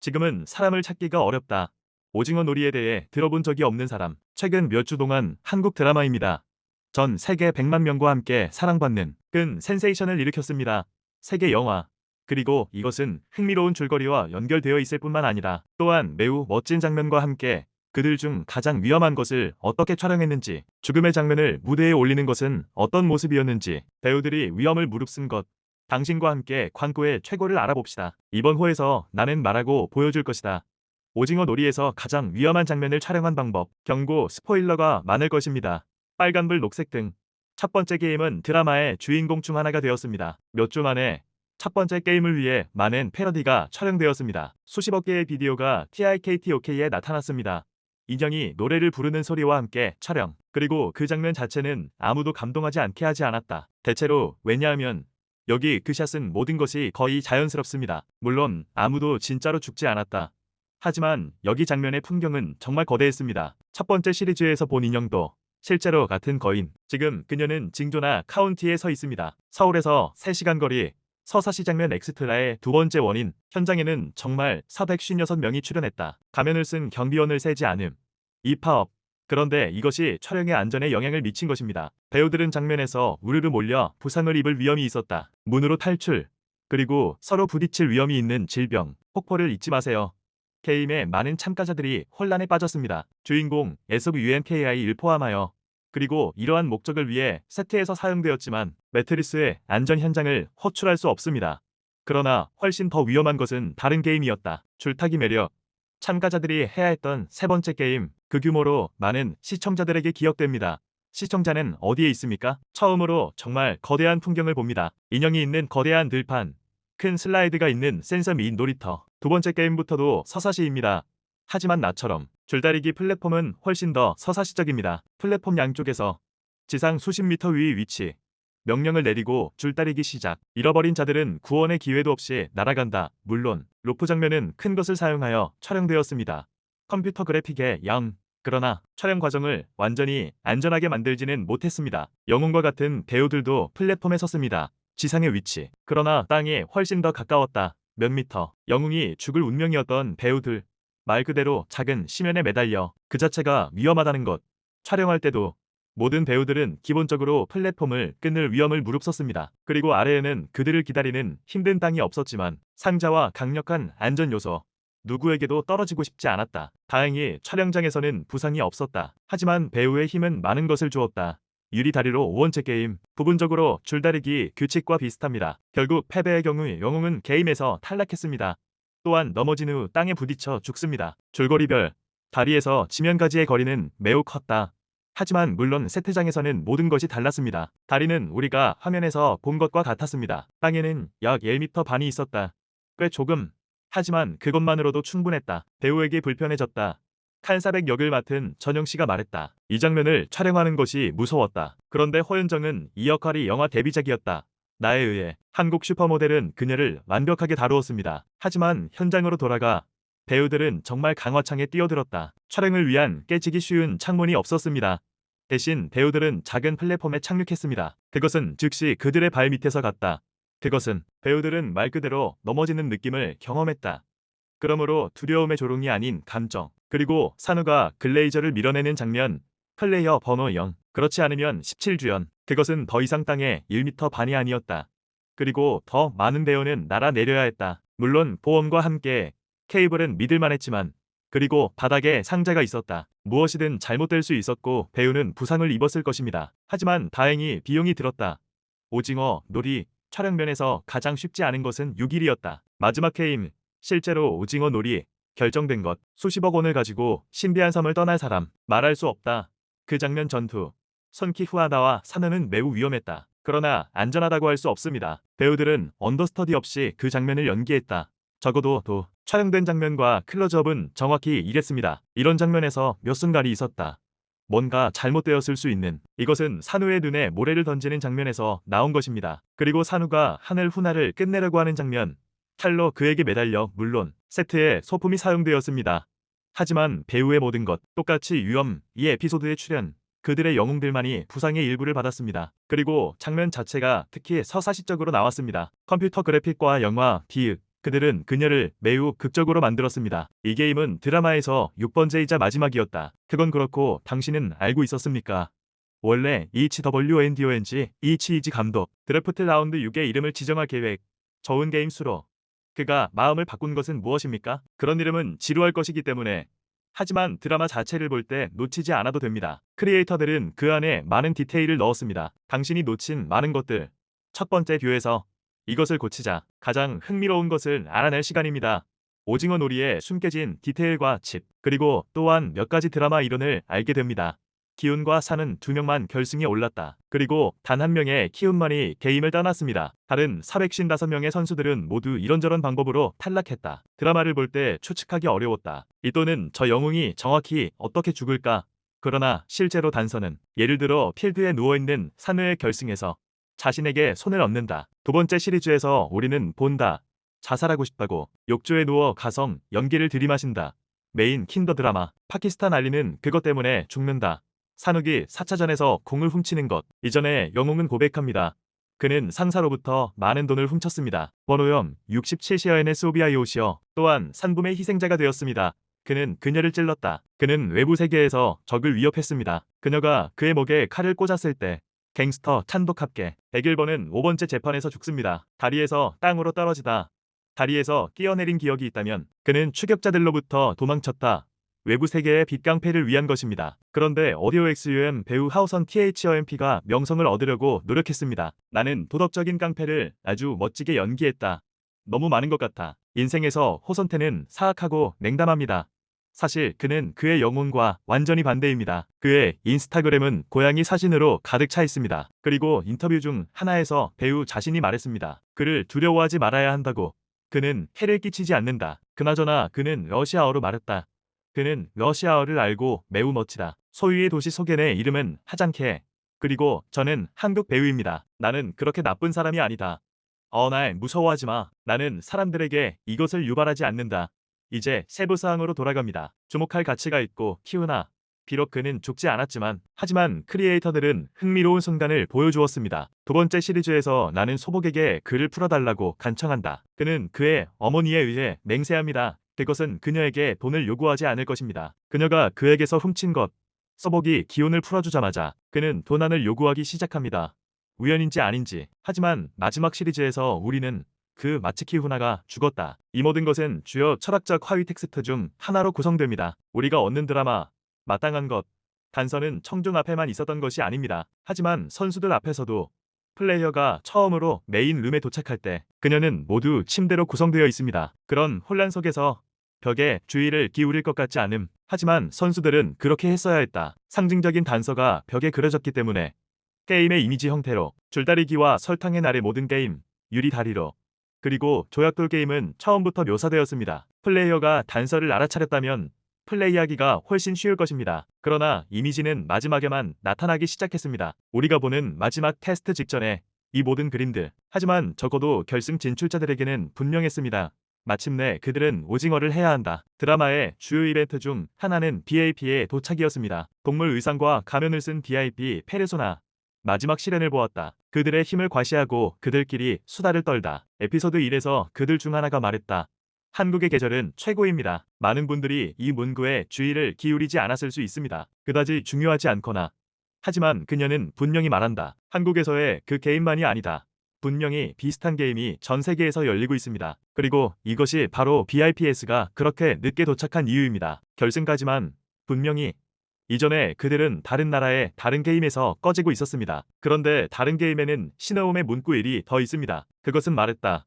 지금은 사람을 찾기가 어렵다. 오징어 놀이에 대해 들어본 적이 없는 사람. 최근 몇 주 동안 한국 드라마입니다. 전 세계 100만 명과 함께 사랑받는 끈 센세이션을 일으켰습니다. 세계 영화. 그리고 이것은 흥미로운 줄거리와 연결되어 있을 뿐만 아니라 또한 매우 멋진 장면과 함께 그들 중 가장 위험한 것을 어떻게 촬영했는지, 죽음의 장면을 무대에 올리는 것은 어떤 모습이었는지, 배우들이 위험을 무릅쓴 것, 당신과 함께 광고의 최고를 알아봅시다. 이번 호에서 나는 말하고 보여줄 것이다. 오징어 놀이에서 가장 위험한 장면을 촬영한 방법, 경고, 스포일러가 많을 것입니다. 빨간불, 녹색 등. 첫 번째 게임은 드라마의 주인공 중 하나가 되었습니다. 몇 주 만에 첫 번째 게임을 위해 많은 패러디가 촬영되었습니다. 수십억 개의 비디오가 TIKTOK에 나타났습니다. 인형이 노래를 부르는 소리와 함께 촬영. 그리고 그 장면 자체는 아무도 감동하지 않게 하지 않았다. 대체로 왜냐하면 여기 그 샷은 모든 것이 거의 자연스럽습니다. 물론 아무도 진짜로 죽지 않았다. 하지만 여기 장면의 풍경은 정말 거대했습니다. 첫 번째 시리즈에서 본 인형도 실제로 같은 거인. 지금 그녀는 징조나 카운티에 서 있습니다. 서울에서 3시간 거리 서사시 장면 엑스트라의 두 번째 원인, 현장에는 정말 456명이 출연했다. 가면을 쓴 경비원을 세지 않음. 이 파업. 그런데 이것이 촬영의 안전에 영향을 미친 것입니다. 배우들은 장면에서 우르르 몰려 부상을 입을 위험이 있었다. 문으로 탈출. 그리고 서로 부딪힐 위험이 있는 질병, 폭포를 잊지 마세요. 게임의 많은 참가자들이 혼란에 빠졌습니다. 주인공 SVUNKI를 포함하여 그리고 이러한 목적을 위해 세트에서 사용되었지만 매트리스의 안전 현장을 호출할 수 없습니다. 그러나 훨씬 더 위험한 것은 다른 게임이었다. 줄타기 매력. 참가자들이 해야 했던 세 번째 게임, 그 규모로 많은 시청자들에게 기억됩니다. 시청자는 어디에 있습니까? 처음으로 정말 거대한 풍경을 봅니다. 인형이 있는 거대한 들판, 큰 슬라이드가 있는 센서 미인 놀이터. 두 번째 게임부터도 서사시입니다. 하지만 나처럼 줄다리기 플랫폼은 훨씬 더 서사시적입니다. 플랫폼 양쪽에서 지상 수십 미터 위 위치. 명령을 내리고 줄다리기 시작. 잃어버린 자들은 구원의 기회도 없이 날아간다. 물론 로프 장면은 큰 것을 사용하여 촬영되었습니다. 컴퓨터 그래픽의 양. 그러나 촬영 과정을 완전히 안전하게 만들지는 못했습니다. 영웅과 같은 배우들도 플랫폼에 섰습니다. 지상의 위치. 그러나 땅이 훨씬 더 가까웠다. 몇 미터. 영웅이 죽을 운명이었던 배우들. 말 그대로 작은 심연에 매달려 그 자체가 위험하다는 것. 촬영할 때도 모든 배우들은 기본적으로 플랫폼을 끊을 위험을 무릅썼습니다. 그리고 아래에는 그들을 기다리는 힘든 땅이 없었지만 상자와 강력한 안전 요소. 누구에게도 떨어지고 싶지 않았다. 다행히 촬영장에서는 부상이 없었다. 하지만 배우의 힘은 많은 것을 주었다. 유리 다리로 5원째 게임. 부분적으로 줄다리기 규칙과 비슷합니다. 결국 패배의 경우 영웅은 게임에서 탈락했습니다. 또한 넘어진 후 땅에 부딪혀 죽습니다. 줄거리별 다리에서 지면까지의 거리는 매우 컸다. 하지만 물론 세트장에서는 모든 것이 달랐습니다. 다리는 우리가 화면에서 본 것과 같았습니다. 땅에는 약 1m 반이 있었다. 꽤 조금. 하지만 그것만으로도 충분했다. 배우에게 불편해졌다. 칸사백 역을 맡은 전영 씨가 말했다. 이 장면을 촬영하는 것이 무서웠다. 그런데 허윤정은 이 역할이 영화 데뷔작이었다. 나에 의해 한국 슈퍼모델은 그녀를 완벽하게 다루었습니다. 하지만 현장으로 돌아가 배우들은 정말 강화창에 뛰어들었다. 촬영을 위한 깨지기 쉬운 창문이 없었습니다. 대신 배우들은 작은 플랫폼에 착륙했습니다. 그것은 즉시 그들의 발 밑에서 갔다. 그것은 배우들은 말 그대로 넘어지는 느낌을 경험했다. 그러므로 두려움의 조롱이 아닌 감정. 그리고 산우가 글레이저를 밀어내는 장면. 플레이어 번호 0. 그렇지 않으면 17주연. 그것은 더 이상 땅에 1m 반이 아니었다. 그리고 더 많은 배우는 날아내려야 했다. 물론 보험과 함께 케이블은 믿을만 했지만 그리고 바닥에 상자가 있었다. 무엇이든 잘못될 수 있었고 배우는 부상을 입었을 것입니다. 하지만 다행히 비용이 들었다. 오징어, 놀이, 촬영면에서 가장 쉽지 않은 것은 6일이었다. 마지막 게임, 실제로 오징어 놀이, 결정된 것, 수십억 원을 가지고 신비한 섬을 떠날 사람, 말할 수 없다. 그 장면 전투, 손키 후아다와 사느는 매우 위험했다. 그러나 안전하다고 할 수 없습니다. 배우들은 언더스터디 없이 그 장면을 연기했다. 적어도 도 촬영된 장면과 클로즈업은 정확히 이랬습니다. 이런 장면에서 몇 순간이 있었다. 뭔가 잘못되었을 수 있는 이것은 산우의 눈에 모래를 던지는 장면에서 나온 것입니다. 그리고 산우가 하늘 훈화를 끝내려고 하는 장면 칼로 그에게 매달려 물론 세트에 소품이 사용되었습니다. 하지만 배우의 모든 것 똑같이 위험 이 에피소드에 출연 그들의 영웅들만이 부상의 일부를 받았습니다. 그리고 장면 자체가 특히 서사시적으로 나왔습니다. 컴퓨터 그래픽과 영화, 디귿, 그들은 그녀를 매우 극적으로 만들었습니다. 이 게임은 드라마에서 6번째이자 마지막이었다. 그건 그렇고 당신은 알고 있었습니까? 원래 EHWNDONG, 이치이지 감독, 드래프트 라운드 6의 이름을 지정할 계획, 저운 게임 수로. 그가 마음을 바꾼 것은 무엇입니까? 그런 이름은 지루할 것이기 때문에. 하지만 드라마 자체를 볼 때 놓치지 않아도 됩니다. 크리에이터들은 그 안에 많은 디테일을 넣었습니다. 당신이 놓친 많은 것들. 첫 번째 뷰에서 이것을 고치자 가장 흥미로운 것을 알아낼 시간입니다. 오징어 놀이에 숨겨진 디테일과 칩, 그리고 또한 몇 가지 드라마 이론을 알게 됩니다. 기훈과 사는 두 명만 결승에 올랐다. 그리고 단 한 명의 키훈만이 게임을 떠났습니다. 다른 455명의 선수들은 모두 이런저런 방법으로 탈락했다. 드라마를 볼 때 추측하기 어려웠다. 이 또는 저 영웅이 정확히 어떻게 죽을까? 그러나 실제로 단서는 예를 들어 필드에 누워있는 산우의 결승에서 자신에게 손을 얹는다. 두 번째 시리즈에서 우리는 본다. 자살하고 싶다고 욕조에 누워 가성, 연기를 들이마신다. 메인 킨더 드라마 파키스탄 알리는 그것 때문에 죽는다. 산욱이 4차전에서 공을 훔치는 것. 이전에 영웅은 고백합니다. 그는 상사로부터 많은 돈을 훔쳤습니다. 번호염 67시어엔의 소비아이오시어 또한 산붐의 희생자가 되었습니다. 그는 그녀를 찔렀다. 그는 외부 세계에서 적을 위협했습니다. 그녀가 그의 목에 칼을 꽂았을 때 갱스터 찬독합계 101번은 5번째 재판에서 죽습니다. 다리에서 땅으로 떨어지다. 다리에서 끼어내린 기억이 있다면 그는 추격자들로부터 도망쳤다. 외부 세계의 빛깡패를 위한 것입니다. 그런데 오디오 XUM 배우 하우선 THOMP가 명성을 얻으려고 노력했습니다. 나는 도덕적인 깡패를 아주 멋지게 연기했다. 너무 많은 것 같아. 인생에서 호선태는 사악하고 냉담합니다. 사실 그는 그의 영혼과 완전히 반대입니다. 그의 인스타그램은 고양이 사진으로 가득 차 있습니다. 그리고 인터뷰 중 하나에서 배우 자신이 말했습니다. 그를 두려워하지 말아야 한다고. 그는 해를 끼치지 않는다. 그나저나 그는 러시아어로 말했다. 그는 러시아어를 알고 매우 멋지다. 소유의 도시 소겐의 이름은 하장케. 그리고 저는 한국 배우입니다. 나는 그렇게 나쁜 사람이 아니다. 어, 날 무서워하지 마. 나는 사람들에게 이것을 유발하지 않는다. 이제 세부 사항으로 돌아갑니다. 주목할 가치가 있고 키우나 비록 그는 죽지 않았지만 하지만 크리에이터들은 흥미로운 순간을 보여주었습니다. 두 번째 시리즈에서 나는 소복에게 그를 풀어달라고 간청한다. 그는 그의 어머니에 의해 맹세합니다. 그것은 그녀에게 돈을 요구하지 않을 것입니다. 그녀가 그에게서 훔친 것. 소복이 기운을 풀어주자마자 그는 도난을 요구하기 시작합니다. 우연인지 아닌지. 하지만 마지막 시리즈에서 우리는 그 마츠키 후나가 죽었다. 이 모든 것은 주요 철학적 하위 텍스트 중 하나로 구성됩니다. 우리가 얻는 드라마, 마땅한 것, 단서는 청중 앞에만 있었던 것이 아닙니다. 하지만 선수들 앞에서도 플레이어가 처음으로 메인 룸에 도착할 때 그녀는 모두 침대로 구성되어 있습니다. 그런 혼란 속에서 벽에 주의를 기울일 것 같지 않음. 하지만 선수들은 그렇게 했어야 했다. 상징적인 단서가 벽에 그려졌기 때문에 게임의 이미지 형태로 줄다리기와 설탕의 날의 모든 게임, 유리 다리로 그리고 조약돌 게임은 처음부터 묘사되었습니다. 플레이어가 단서를 알아차렸다면 플레이하기가 훨씬 쉬울 것입니다. 그러나 이미지는 마지막에만 나타나기 시작했습니다. 우리가 보는 마지막 테스트 직전에 이 모든 그림들. 하지만 적어도 결승 진출자들에게는 분명했습니다. 마침내 그들은 오징어를 해야 한다. 드라마의 주요 이벤트 중 하나는 BAP의 도착이었습니다. 동물 의상과 가면을 쓴 VIP 페르소나. 마지막 시련을 보았다. 그들의 힘을 과시하고 그들끼리 수다를 떨다. 에피소드 1에서 그들 중 하나가 말했다. 한국의 계절은 최고입니다. 많은 분들이 이 문구에 주의를 기울이지 않았을 수 있습니다. 그다지 중요하지 않거나. 하지만 그녀는 분명히 말한다. 한국에서의 그 게임만이 아니다. 분명히 비슷한 게임이 전 세계에서 열리고 있습니다. 그리고 이것이 바로 BIPS가 그렇게 늦게 도착한 이유입니다. 결승까지만 분명히 이전에 그들은 다른 나라의 다른 게임에서 꺼지고 있었습니다. 그런데 다른 게임에는 신호음의 문구 1이 더 있습니다. 그것은 말했다.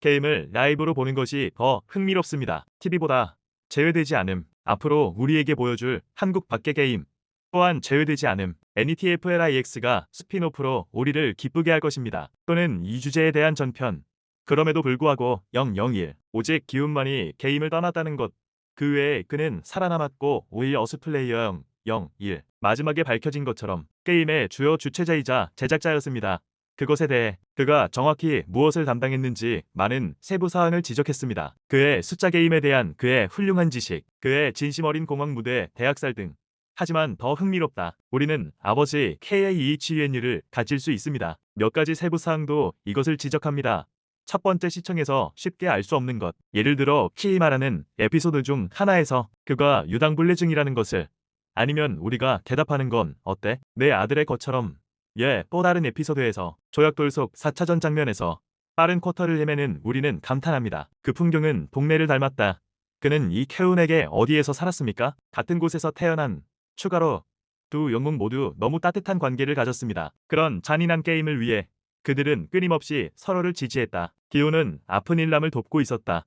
게임을 라이브로 보는 것이 더 흥미롭습니다. TV보다 제외되지 않음. 앞으로 우리에게 보여줄 한국 밖의 게임. 또한 제외되지 않음. NETFLIX가 스피노프로 우리를 기쁘게 할 것입니다. 또는 이 주제에 대한 전편. 그럼에도 불구하고 001. 오직 기운만이 게임을 떠났다는 것. 그 외에 그는 살아남았고 오히려 어스플레이어 0, 1. 마지막에 밝혀진 것처럼 게임의 주요 주체자이자 제작자였습니다. 그것에 대해 그가 정확히 무엇을 담당했는지 많은 세부 사항을 지적했습니다. 그의 숫자 게임에 대한 그의 훌륭한 지식, 그의 진심 어린 공황 무대, 대학살 등. 하지만 더 흥미롭다. 우리는 아버지 KAEHUNU를 가질 수 있습니다. 몇 가지 세부 사항도 이것을 지적합니다. 첫 번째 시청에서 쉽게 알 수 없는 것. 예를 들어 키 말하는 에피소드 중 하나에서 그가 유당불내증이라는 것을 아니면 우리가 대답하는 건 어때? 내 아들의 것처럼 예, 또 다른 에피소드에서 조약돌속 4차전 장면에서 빠른 쿼터를 헤매는 우리는 감탄합니다. 그 풍경은 동네를 닮았다. 그는 이 캐운에게 어디에서 살았습니까? 같은 곳에서 태어난 추가로 두 영웅 모두 너무 따뜻한 관계를 가졌습니다. 그런 잔인한 게임을 위해 그들은 끊임없이 서로를 지지했다. 기호는 아픈 일남을 돕고 있었다.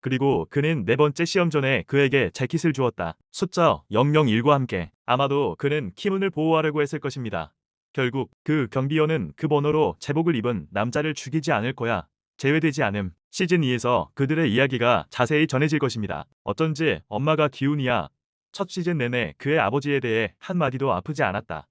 그리고 그는 네 번째 시험 전에 그에게 재킷을 주었다. 숫자 001과 함께 아마도 그는 키문을 보호하려고 했을 것입니다. 결국 그 경비원은 그 번호로 제복을 입은 남자를 죽이지 않을 거야. 제외되지 않음. 시즌 2에서 그들의 이야기가 자세히 전해질 것입니다. 어쩐지 엄마가 기훈이야. 첫 시즌 내내 그의 아버지에 대해 한마디도 아프지 않았다.